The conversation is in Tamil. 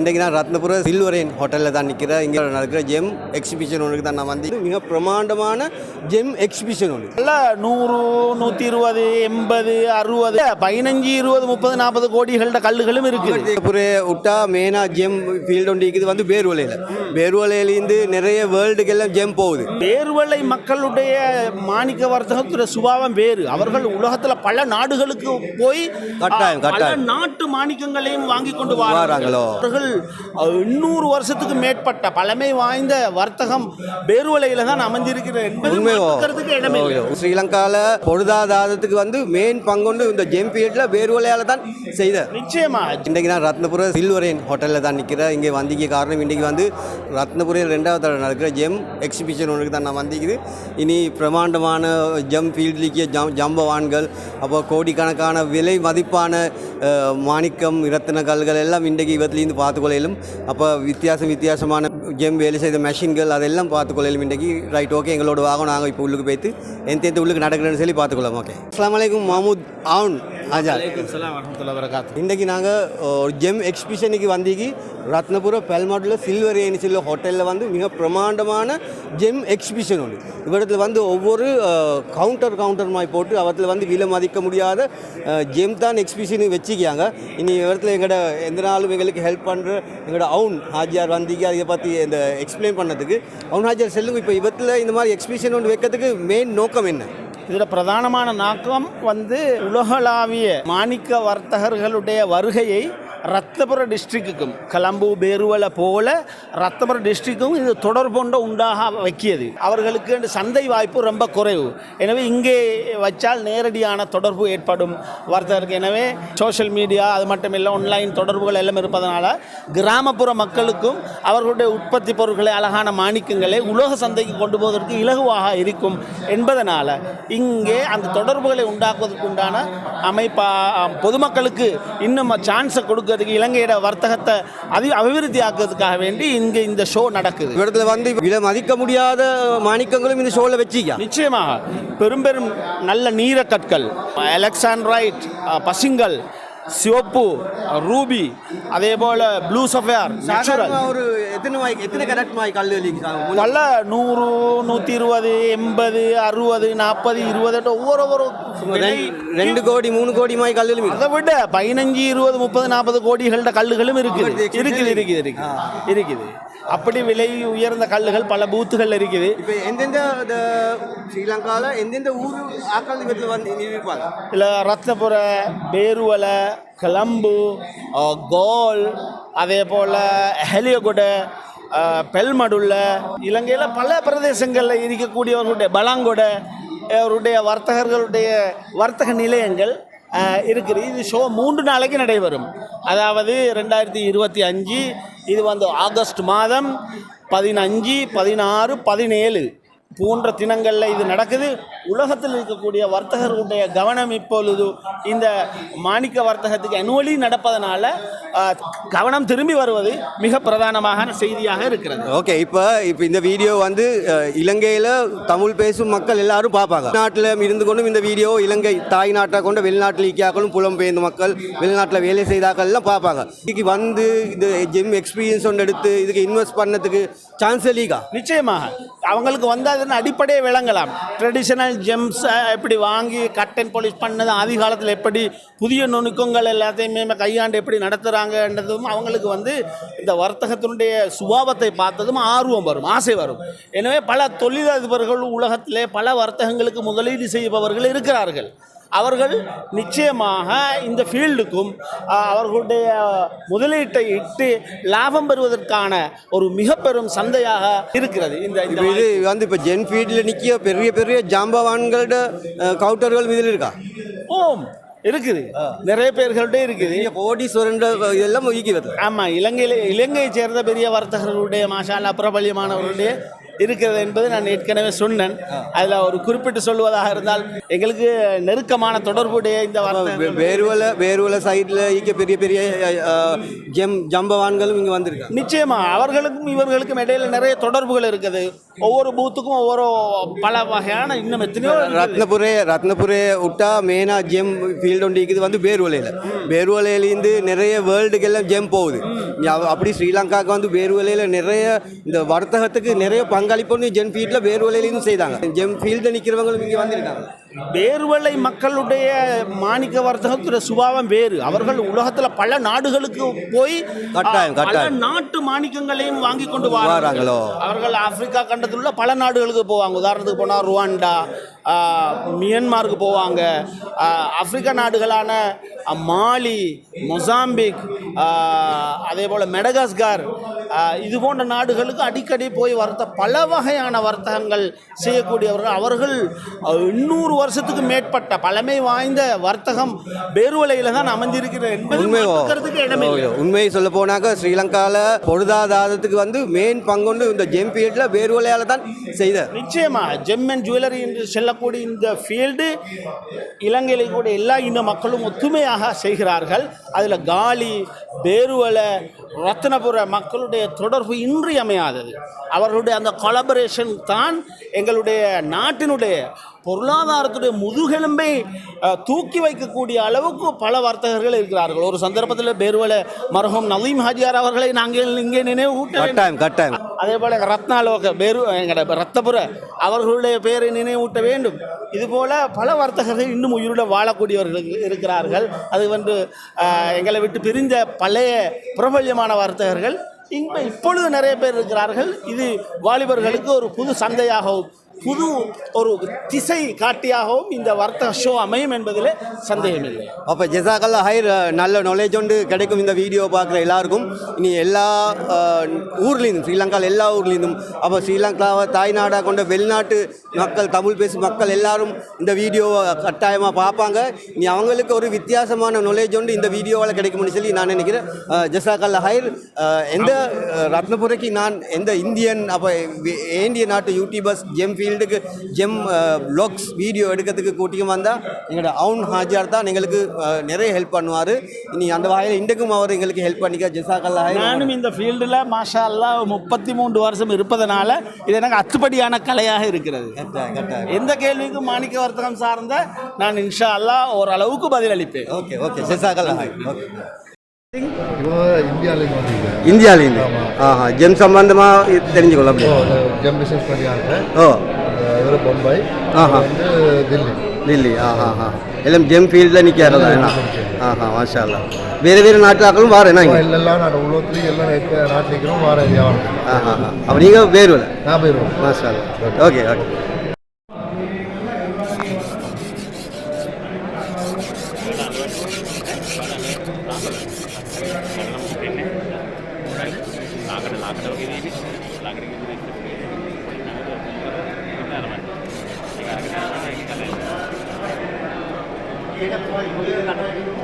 இன்றைக்கு நான் ரத்னபுர சில்வரேன் ஹோட்டலில் தான் நிற்கிறேன் இங்கே நடக்கிற ஜெம் எக்ஸிபிஷன் ஒன்றுக்கு தான் நான் வந்து மிக பிரமாண்டமான ஜெம் எக்ஸிபிஷன் ஒன்று. நல்ல நூறு நூற்றி இருபது எண்பது அறுபது பதினஞ்சு இருபது முப்பது நாற்பது கோடிகளோட கல்லுகளும் இருக்குது. புற விட்டா மெயினாக ஜெம் ஃபீல்டு ஒன்று இருக்குது. வந்து பேர்வலையில் பேர்வலையிலேருந்து நிறைய வேர்ல்டுக்கெல்லாம் ஜெம் போகுது. வேர்வலை மக்களுடைய மாணிக்க வர்த்தகத்துடைய சுபாவம் வேறு. அவர்கள் உலகத்தில் பல நாடுகளுக்கு போய் கட்டாயம், கட்டாயம். நாட்டு மாணிக்கங்களையும் வாங்கி கொண்டு. வாராங்களோ? அவர்கள் எண்ணூறு வருஷத்துக்கு மேற்பட்ட பழமை வாய்ந்த வர்த்தகம் பேர்வலையில தான் அமைஞ்சிருக்கிறது என்பது. ஸ்ரீலங்காவில் பொருளாதாரத்துக்கு வந்து மெயின் பங்குண்டு இந்த ஜெம் ஃபீல்டில் பேர்வலையால் தான் செய்த. நிச்சயமா. இன்றைக்கு நான் ரத்னபுர சில்வரேன் ஹோட்டலில் தான் நிற்கிறேன் இங்கே வந்திக்க காரணம் இன்றைக்கி வந்து ரத்னபுரியில் ரெண்டாவது தடவை நடக்கிற ஜெம் எக்ஸிபிஷன் ஒன்றுக்கு தான் நான் வந்திக்குது. இனி பிரமாண்டமான ஜம் ஃபீல்ட்லிக்கு ஜம் ஜம்பவான்கள் அப்போ கோடிக்கணக்கான விலை மதிப்பான மாணிக்கம் இரத்தின கல்கள் எல்லாம் இன்றைக்கு இவத்துலேருந்து பார்த்துக்கொள்ளையிலும் அப்போ வித்தியாசம் வித்தியாசமான ஜெம் வேலை செய்த மெஷின்கள் அதெல்லாம் பார்த்துக்கொள்ளையிலும் இன்றைக்கி. ரைட் ஓகே எங்களோட வாகம் நாங்கள் இப்போ உள்ளுக்கு போய்த்து எந்த எந்த உள்ளுக்கு நடக்கிறேன்னு சொல்லி பார்த்துக்கொள்ளலாம் ஓகே அஸ்லாம் வலைக்கும் மஹமூத் ஆவுன் வபரகாத்துஹு. இன்றைக்கி நாங்கள் ஒரு ஜெம் எக்ஸிபிஷனுக்கு வந்தீங்க ரத்னபுர பெல்மாட்டில் சில்வர் ஏனி சில்ல ஹோட்டலில் வந்து மிக பிரமாண்டமான ஜெம் எக்ஸிபிஷன் உண்டு. இவ்விடத்தில் வந்து ஒவ்வொரு கவுண்டர் கவுண்டர் மாதிரி போட்டு அவத்தில் வந்து விலை மதிக்க முடியாத ஜெம் தான் எக்ஸிபிஷனுக்கு வச்சுக்காங்க இனி இடத்துல எங்களோட எந்த நாளும் எங்களுக்கு ஹெல்ப் பண்ணுற எங்களோட அவுன் ஹாஜியார் வந்தீங்க அதை பற்றி இந்த எக்ஸ்பிளைன் பண்ணதுக்கு. அருணாச்சல் செல்லுங்க இப்போ இவத்தில் இந்த மாதிரி எக்ஸ்பிஷன் ஒன்று வைக்கிறதுக்கு மெயின் நோக்கம் என்ன? இதில் பிரதானமான நோக்கம் வந்து உலகளாவிய மாணிக்க வர்த்தகர்களுடைய வருகையை ரத்தபுர டிஸ்ட்ரிக்ட்டுக்கும் கலம்பு பேருவலை போல ரத்தபுர டிஸ்ட்ரிக்கும் இது தொடர்பொண்ட உண்டாக வைக்கியது. அவர்களுக்கு சந்தை வாய்ப்பு ரொம்ப குறைவு. எனவே இங்கே வச்சால் நேரடியான தொடர்பு ஏற்படும் வர்த்தகருக்கு எனவே சோஷியல் மீடியா அது மட்டும் இல்லை ஆன்லைன் தொடர்புகள் எல்லாம் இருப்பதனால கிராமப்புற மக்களுக்கும் அவர்களுடைய உற்பத்தி பொருட்களை அழகான மாணிக்கங்களை உலக சந்தைக்கு கொண்டு போவதற்கு இலகுவாக இருக்கும் என்பதனால் இங்கே அந்த தொடர்புகளை உண்டாக்குவதற்கு உண்டான அமைப்பா பொதுமக்களுக்கு இன்னும் சான்ஸை கொடுக்க கொடுக்கறதுக்கு இலங்கையோட வர்த்தகத்தை அதி அபிவிருத்தி ஆக்குறதுக்காக வேண்டி இங்கே இந்த ஷோ நடக்குது. இவ்விடத்தில் வந்து விலை மதிக்க முடியாத மாணிக்கங்களும் இந்த ஷோவில் வச்சுக்கா நிச்சயமாக. பெரும் பெரும் நல்ல நீரக்கற்கள். அலெக்சாண்ட்ரைட் பசிங்கல் சிவப்பு ரூபி அதே போல் ப்ளூ சஃபேர் நேச்சுரல் ஒரு எத்தனை வாய் எத்தனை கரெக்ட் மாய் கல் வெளிக்காங்க நல்ல நூறு நூற்றி இருபது எண்பது அறுபது நாற்பது இருபது ஒவ்வொரு ஒவ்வொரு ரெண்டு கோடி மூணு கோடி மாய் கல் வெளி அதை விட பதினஞ்சு இருபது முப்பது நாற்பது கோடிகளோட கல்லுகளும் இருக்குது. இருக்குது இருக்குது. இருக்குது இருக்குது. அப்படி விலை உயர்ந்த கல்லுகள் பல பூத்துகள் இருக்குது. இப்போ எந்தெந்த ஸ்ரீலங்காவில் எந்தெந்த ஊர் ஆக்கள் வந்து நிரூபிப்பாங்க? இல்லை ரத்னபுர பேருவலை கிளம்பு கோல் அதே போல் ஹெலியகுடை பெல்மடுள்ள இலங்கையில் பல பிரதேசங்களில் இருக்கக்கூடியவர்களுடைய பலாங்கொடை அவருடைய வர்த்தகர்களுடைய வர்த்தக நிலையங்கள் இருக்குது. இது ஷோ மூன்று நாளைக்கு நடைபெறும். அதாவது ரெண்டாயிரத்தி இருபத்தி அஞ்சு இது வந்து ஆகஸ்ட் மாதம் பதினஞ்சு பதினாறு பதினேழு. போன்ற தினங்களில் இது நடக்குது. உலகத்தில் இருக்கக்கூடிய வர்த்தகர்களுடைய கவனம் இப்பொழுது இந்த மாணிக்க வர்த்தகத்துக்கு அனுவலி நடப்பதனால கவனம் திரும்பி வருவது மிக பிரதானமான செய்தியாக இருக்கிறது. ஓகே இப்போ இப்போ இந்த வீடியோ வந்து இலங்கையில் தமிழ் பேசும் மக்கள் எல்லாரும் பார்ப்பாங்க. நாட்டில் இருந்து கொண்டும் இந்த வீடியோ இலங்கை தாய் நாட்டை கொண்ட வெளிநாட்டில் இக்கியாக்களும் புலம்பெயர்ந்த மக்கள் வெளிநாட்டில் வேலை செய்தாக்கள் எல்லாம் பார்ப்பாங்க. இதுக்கு வந்து இந்த ஜிம் எக்ஸ்பீரியன்ஸ் ஒன்று எடுத்து இதுக்கு இன்வெஸ்ட் பண்ணதுக்கு சான்ஸ் லீகா நிச்சயமாக. அவங்களுக்கு வந்து அதன் அடிப்படையை விளங்கலாம். ட்ரெடிஷனல் ஜெம்ஸ் எப்படி வாங்கி கட் அண்ட் பாலிஷ் பண்ணது ஆதி காலத்தில் எப்படி புதிய நுணுக்கங்கள் எல்லாத்தையுமே கையாண்டு எப்படி நடத்துகிறாங்கன்றதும் அவங்களுக்கு வந்து இந்த வர்த்தகத்தினுடைய சுபாவத்தை பார்த்ததும் ஆர்வம் வரும் ஆசை வரும். எனவே பல தொழிலதிபர்கள் உலகத்திலே பல வர்த்தகங்களுக்கு முதலீடு செய்பவர்கள் இருக்கிறார்கள். அவர்கள் நிச்சயமாக இந்த ஃபீல்டுக்கும் அவர்களுடைய முதலீட்டை இட்டு லாபம் பெறுவதற்கான ஒரு மிக பெரும் சந்தையாக இருக்கிறது. இந்த இது வந்து இப்போ ஜென் ஃபீல்டில் நிற்கிய பெரிய பெரிய ஜாம்பவான்களோட கவுண்டர்கள் இதில் இருக்கா? ஓம் இருக்குது. நிறைய பேர்கள்ட்ட இருக்குது. கோடீஸ்வரன் இதெல்லாம் ஈக்கிறது ஆமாம் இலங்கையில் இலங்கையை சேர்ந்த பெரிய வர்த்தகர்களுடைய மாஷாலா பிரபல்யமானவர்களுடைய இருக்கிறது என்பது நான் ஏற்கனவே சொன்னேன். அதில் ஒரு குறிப்பிட்டு சொல்வதாக இருந்தால் எங்களுக்கு நெருக்கமான தொடர்புடைய இந்த வேறுவல வேறுவல சைடில் ஈக்க பெரிய பெரிய ஜெம் ஜம்பவான்களும் இங்கே வந்திருக்காங்க. நிச்சயமா அவர்களுக்கும் இவர்களுக்கும் இடையில நிறைய தொடர்புகள் இருக்குது. ஒவ்வொரு பூத்துக்கும் ஒவ்வொரு பல வகையான இன்னும் எத்தனையோ. ரத்னபுரே ரத்னபுரே விட்டா மெயினாக ஜெம் ஃபீல்டு ஒன்று இருக்குது. வந்து பேர்வலையில். பேர்வலையிலேருந்து நிறைய வேர்ல்டுக்கெல்லாம் ஜெம் போகுது. அப்படி ஸ்ரீலங்காவுக்கு வந்து பேர்வலையில் நிறைய இந்த வர்த்தகத்துக்கு நிறைய பங்களிப்புன்னு ஜெம் ஃபீல்டில் பேர்வலையிலேருந்து செய்தாங்க. ஜெம் ஃபீல்டில் நிற்கிறவங்களும் இங்கே வந்திருக்காங்க. வேர்வலை மக்களுடைய மாணிக்க வர்த்தகத்துடைய சுபாவம் வேறு அவர்கள் உலகத்துல பல நாடுகளுக்கு போய் கட்டாயம், பல கட்டாயம். நாட்டு மாணிக்கங்களையும் வாங்கி கொண்டு வாராங்களோ. அவர்கள் ஆப்பிரிக்கா கண்டத்தில் உள்ள பல நாடுகளுக்கு போவாங்க உதாரணத்துக்கு போனால் ருவாண்டா மியன்மாருக்கு போவாங்க ஆப்பிரிக்கா நாடுகளான மாலி மொசாம்பிக் அதே போல் மெடகாஸ்கார் இது போன்ற நாடுகளுக்கு அடிக்கடி போய் வர்த்த பல வகையான வர்த்தகங்கள் செய்யக்கூடியவர்கள். அவர்கள் எண்ணூறு வருஷத்துக்கு மேற்பட்ட பழமை வாய்ந்த வர்த்தகம் பேருவலையில் தான் அமைஞ்சிருக்கிறது என்பது உண்மையை? சொல்ல போனாக்க ஸ்ரீலங்காவில் பொருளாதாரத்துக்கு வந்து மெயின் பங்குண்டு இந்த ஜெம் ஃபீல்டில் பேர்வலையால் தான் செய்த. நிச்சயமா ஜெம் அண்ட் ஜுவல்லரி என்று சொல்லக்கூடிய இந்த ஃபீல்டு இலங்கையில் கூட எல்லா இன மக்களும் ஒத்துமையாக செய்கிறார்கள். அதில் காலி பேருவலை ரத்னபுர மக்களுடைய தொடர்பு இன்றியமையாதது. அவர்களுடைய அந்த கொலபரேஷன் தான் எங்களுடைய நாட்டினுடைய பொருளாதாரத்துடைய முதுகெலும்பை தூக்கி வைக்கக்கூடிய அளவுக்கு பல வர்த்தகர்கள் இருக்கிறார்கள். ஒரு சந்தர்ப்பத்தில் பேருவலை மரஹம் நலீம் ஹாஜியார் அவர்களை நாங்கள் இங்கே நினைவு. கட்டாயம் கட்டாயம். அதே போல ரத்னாலோக பேரு எங்கட ரத்தபுர அவர்களுடைய பெயரை நினைவூட்ட வேண்டும். இது போல பல வர்த்தகர்கள் இன்னும் உயிருடன் வாழக்கூடியவர்கள் இருக்கிறார்கள். அது வந்து எங்களை விட்டு பிரிந்த பழைய பிரபல்யமான வர்த்தகர்கள். இங்கே இப்பொழுது நிறைய பேர் இருக்கிறார்கள். இது வாலிபர்களுக்கு ஒரு புது சந்தையாகவும் புது ஒரு திசை காட்டியாகவும் இந்த வர்த்தக ஷோ அமையும் என்பதில் சந்தேகமில்லை. அப்போ ஜெசாக்கல்லா ஹைர் நல்ல நாலேஜ் ஒன்று கிடைக்கும் இந்த வீடியோ பார்க்குற எல்லாருக்கும். இனி எல்லா ஊர்லேருந்தும் ஸ்ரீலங்காவில் எல்லா ஊர்லேருந்தும் அப்போ ஸ்ரீலங்காவை தாய்நாடாக கொண்ட வெளிநாட்டு மக்கள் தமிழ் பேசும் மக்கள் எல்லாரும் இந்த வீடியோவை கட்டாயமாக பார்ப்பாங்க. இனி அவங்களுக்கு ஒரு வித்தியாசமான நாலேஜ் ஒன்று இந்த வீடியோவால் கிடைக்கும்னு சொல்லி நான் நினைக்கிறேன். ஜெசாக்கல்லா ஹைர் எந்த ரத்னபுரைக்கு நான் எந்த இந்தியன் அப்போ ஏந்திய நாட்டு யூடியூபர்ஸ் ஜெம் ஃபீல்டுக்கு ஜெம் ப்ளாக்ஸ் வீடியோ எடுக்கிறதுக்கு கூட்டியும் வந்தால் எங்களோட அவுன் ஹாஜார் தான் எங்களுக்கு அஹ், நிறைய ஹெல்ப் பண்ணுவார். இனி அந்த வகையில் இன்றைக்கும் அவர் எங்களுக்கு ஹெல்ப் பண்ணிக்க ஜெசாக்கல்லா நானும் இந்த ஃபீல்டில் மாஷா அல்லாஹ் முப்பத்தி மூன்று வருஷம் இருப்பதனால இது எனக்கு அத்துப்படியான கலையாக இருக்கிறது. எந்த கேள்விக்கும் மாணிக்க வர்த்தகம் சார்ந்த நான் இன்ஷா அல்லாஹ் ஓரளவுக்கு பதிலளிப்பேன் ஓகே ஓகே. ஜெசாக்கல்லா ஓகே. இந்தியாவிலேருந்து ஆஹா ஜெம் சம்பந்தமாக தெரிஞ்சுக்கொள்ள அப்படி ஜம் பிஸ்னஸ் பண்ணியாங்க ஓ. இவர் பொம்பாய் ஆஹா தில்லி லில்லி ஆஹா ஹா எல்லாம் ஜெம் ஃபீல்டில் நிற்கிறதா என்ன ஆஹா மாஷா அல்லா வேறு வேறு நாட்டாக்களும் வார என்ன எல்லாம் நாட்டு உள்ளத்துலையும் எல்லாம் நாட்டிலும் வார ஆஹா அப்போ நீங்கள் வேறுவில்லை நான் போயிடுவோம் மாஷா அல்லா ஓகே ஓகே లాగడం లాగడం ఇది లాగడం Giày nam.